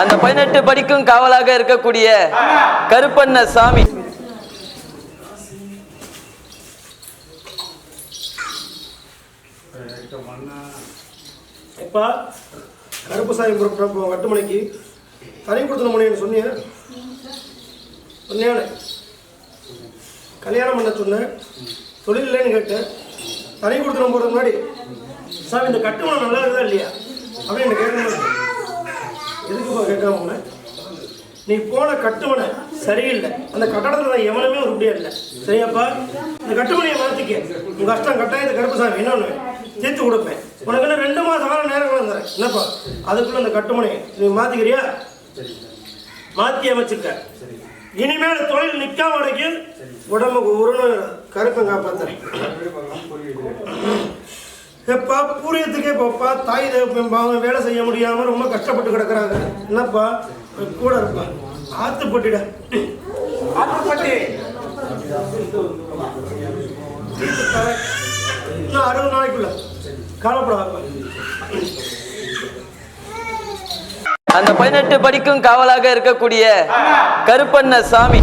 அந்த பதினெட்டு படிக்கும் காவலாக இருக்கக்கூடிய கருப்பண்ண சாமி. எப்பா கருப்புசாமி புறப்பட்ட வட்டுமலைக்கு தனி கொடுத்தன முனைன்னு சொன்னீங்க சொன்னியானே. கல்யாணம் பண்ண சொன்னேன் தொழில் இல்லைன்னு கேட்டேன் தனி கொடுத்தன போகிறது முன்னாடி சாமி இந்த கட்டுமானம் நல்லா இருக்குதா இல்லையா? அப்படின்னு கேட்கணும் எதுக்குப்பா கேட்காம போனேன் நீ போன கட்டுமனை சரியில்லை. அந்த கட்டடத்தில் நான் எவனுமே ஒரு முடியா இல்லை. சரியாப்பா? இந்த கட்டுமனையை மாற்றிக்க உங்கள் கஷ்டம் கட்டாயத்தை கருப்பசாமி இன்னொன்று தீர்த்து கொடுப்பேன். உனக்கு இன்னும் ரெண்டு மாதம் காலம் நேரம் தரேன். என்னப்பா? அதுக்குள்ள இந்த கட்டுமனையை நீ மாற்றிக்கிறியா மாற்றி அமைச்சிருக்க. இனிமேல் தொழில் நிற்காம வரைக்கும் உடம்புக்கு உருணு கருப்பை காப்பாற்றுறேன் எப்பா பூரியத்துக்கே போப்பா தாய் தேவப்பன் பாவம் வேலை செய்ய முடியாம ரொம்ப கஷ்டப்பட்டு கிடக்குறாங்க. என்னப்பா கூட இருப்பா. ஆத்துப்பட்டிட. ஆத்துப்பட்டி. இன்னும் அறுபது நாளைக்குள்ள. காலப்படாதப்பா அந்த பதினெட்டு படிக்கும் காவலாக இருக்கக்கூடிய கருப்பண்ண சாமி.